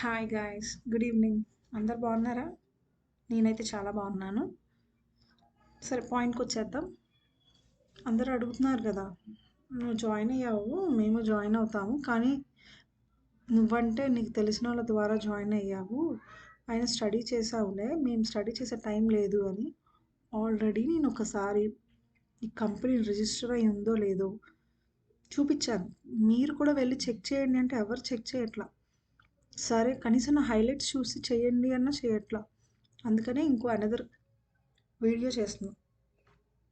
Hi guys good evening అందరు బాగున్నారా? నేనైతే చాలా బాగున్నాను. సరే పాయింట్కి వచ్చేద్దాం. అందరూ అడుగుతున్నారు కదా నువ్వు జాయిన్ అయ్యావు మేము జాయిన్ అవుతాము. కానీ నువ్వంటే నీకు తెలిసిన వాళ్ళ ద్వారా జాయిన్ అయ్యావు. ఆయన స్టడీ చేసావులే మేము స్టడీ చేసే టైం లేదు అని ఆల్రెడీ నేను ఒకసారి ఈ కంపెనీ రిజిస్టర్ అయి ఉందో లేదో చూపించాను. మీరు కూడా వెళ్ళి చెక్ చేయండి అంటే ఎవరు చెక్ చేయట్లా. సరే కనీసం నా హైలైట్స్ చూసి చేయండి అన్న చేయట్లా అందుకనే ఇంకో అనదర్ వీడియో చేస్తున్నాను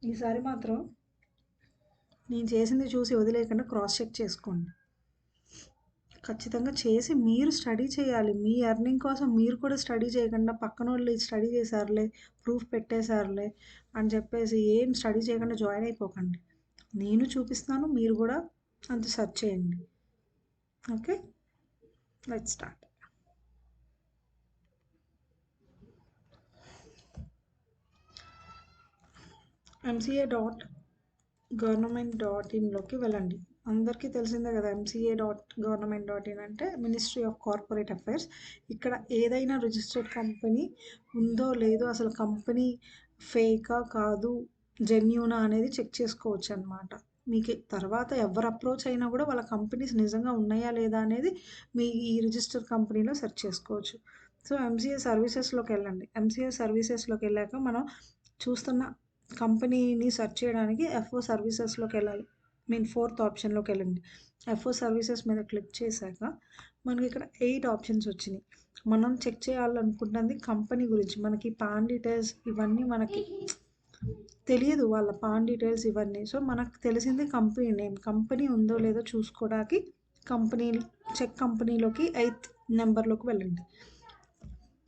ఈసారి మాత్రం నేను చేసింది చూసి వదిలేయకుండా క్రాస్ చెక్ చేసుకోండి. ఖచ్చితంగా చేసి మీరు స్టడీ చేయాలి. మీ ఎర్నింగ్ కోసం మీరు కూడా స్టడీ చేయకుండా పక్కన వాళ్ళు స్టడీ చేశారులే ప్రూఫ్ పెట్టేశారులే అని చెప్పేసి ఏం స్టడీ చేయకుండా జాయిన్ అయిపోకండి. నేను చూపిస్తాను మీరు కూడా అంత సెర్చ్ చేయండి. Okay let's start MCA dot government dot ఇన్లోకి వెళ్ళండి. అందరికీ తెలిసిందే కదా MCA dot government dot in అంటే మినిస్ట్రీ ఆఫ్ కార్పొరేట్ అఫైర్స్ ఇక్కడ ఏదైనా రిజిస్టర్డ్ కంపెనీ ఉందో లేదో అసలు కంపెనీ ఫేకా కాదు జెన్యూనా అనేది చెక్ చేసుకోవచ్చు అనమాట మీకు తర్వాత ఎవరు అప్రోచ్ అయినా కూడా వాళ్ళ కంపెనీస్ నిజంగా ఉన్నాయా లేదా అనేది మీ ఈ రిజిస్టర్ కంపెనీలో సెర్చ్ చేసుకోవచ్చు. సో ఎంసీఏ సర్వీసెస్లోకి వెళ్ళండి. ఎంసీఏ సర్వీసెస్లోకి వెళ్ళాక మనం చూస్తున్న కంపెనీని సెర్చ్ చేయడానికి ఎఫ్ఓ సర్వీసెస్లోకి వెళ్ళాలి. మీన్ ఫోర్త్ ఆప్షన్లోకి వెళ్ళండి. ఎఫ్ఓ సర్వీసెస్ మీద క్లిక్ చేశాక మనకి ఇక్కడ ఎయిట్ ఆప్షన్స్ వచ్చినాయి. మనం చెక్ చేయాలనుకుంటుంది కంపెనీ గురించి. మనకి పాన్ డీటెయిల్స్ ఇవన్నీ మనకి తెలియదు వాళ్ళ పాన్ డీటెయిల్స్ ఇవన్నీ. సో మనకు తెలిసింది కంపెనీ నేమ్. కంపెనీ ఉందో లేదో చూసుకోవడానికి కంపెనీ చెక్ కంపెనీలోకి ఎయిత్ నెంబర్లోకి వెళ్ళండి.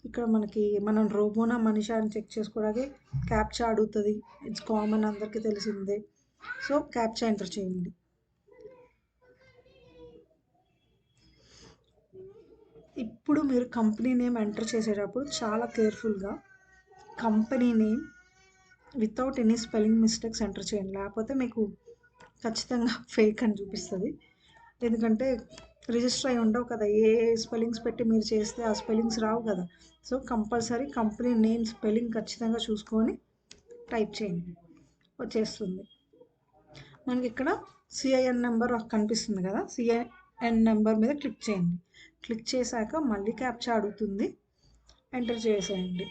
ఇక్కడ మనకి మనం రోబోనా మనిషా అని చెక్ చేసుకోవడానికి క్యాప్చా అడుగుతుంది. ఇట్స్ కామన్ అందరికీ తెలిసిందే. సో క్యాప్చా ఎంటర్ చేయండి. ఇప్పుడు మీరు కంపెనీ నేమ్ ఎంటర్ చేసేటప్పుడు చాలా కేర్ఫుల్గా company name without any spelling mistakes enter చేయండి. లేకపోతే మీకు ఖచ్చితంగా ఫేక్ అని చూపిస్తుంది. ఎందుకంటే రిజిస్టర్ అయి ఉండవు కదా. ఏ స్పెల్లింగ్స్ పెట్టి మీరు చేస్తే ఆ స్పెల్లింగ్స్ రావు కదా. So compulsory company name spelling ఖచ్చితంగా చూసుకొని టైప్ చేయండి. వచ్చేస్తుంది. మనకి ఇక్కడ సిఐఎన్ నెంబర్ కనిపిస్తుంది కదా. సిఐఎన్ నెంబర్ మీద క్లిక్ చేయండి. క్లిక్ చేశాక మళ్ళీ క్యాప్చా అడుగుతుంది. ఎంటర్ చేసేయండి.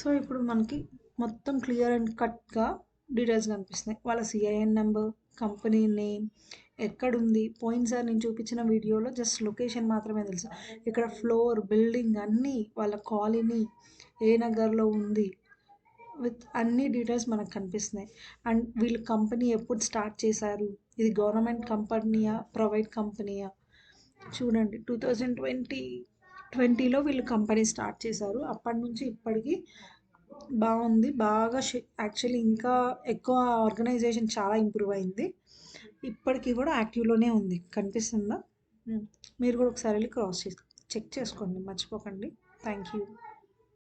సో ఇప్పుడు మనకి మొత్తం క్లియర్ అండ్ కట్గా డీటెయిల్స్ కనిపిస్తున్నాయి. వాళ్ళ సిఐఎన్ నెంబర్ కంపెనీ నేమ్ ఎక్కడుంది పోయినసారి నేను చూపించిన వీడియోలో జస్ట్ లొకేషన్ మాత్రమే తెలుసు. ఇక్కడ ఫ్లోర్ బిల్డింగ్ అన్నీ వాళ్ళ కాలనీ ఏ నగర్లో ఉంది విత్ అన్ని డీటెయిల్స్ మనకు కనిపిస్తున్నాయి. అండ్ వీళ్ళు కంపెనీ ఎప్పుడు స్టార్ట్ చేశారు? ఇది గవర్నమెంట్ కంపెనీయా ప్రైవేట్ కంపెనీయా చూడండి టూ థౌజండ్ ట్వంటీ ట్వంటీలో వీళ్ళు కంపెనీ స్టార్ట్ చేశారు. అప్పటి నుంచి ఇప్పటికి బాగుంది. బాగా యాక్చువల్లీ ఇంకా ఎక్కువ ఆర్గనైజేషన్ చాలా ఇంప్రూవ్ అయింది. ఇప్పటికీ కూడా యాక్టివ్లోనే ఉంది. కనిపిస్తుందా? మీరు కూడా ఒకసారి వెళ్ళి క్రాస్ చెక్ చేసుకోండి. మర్చిపోకండి. Thank you.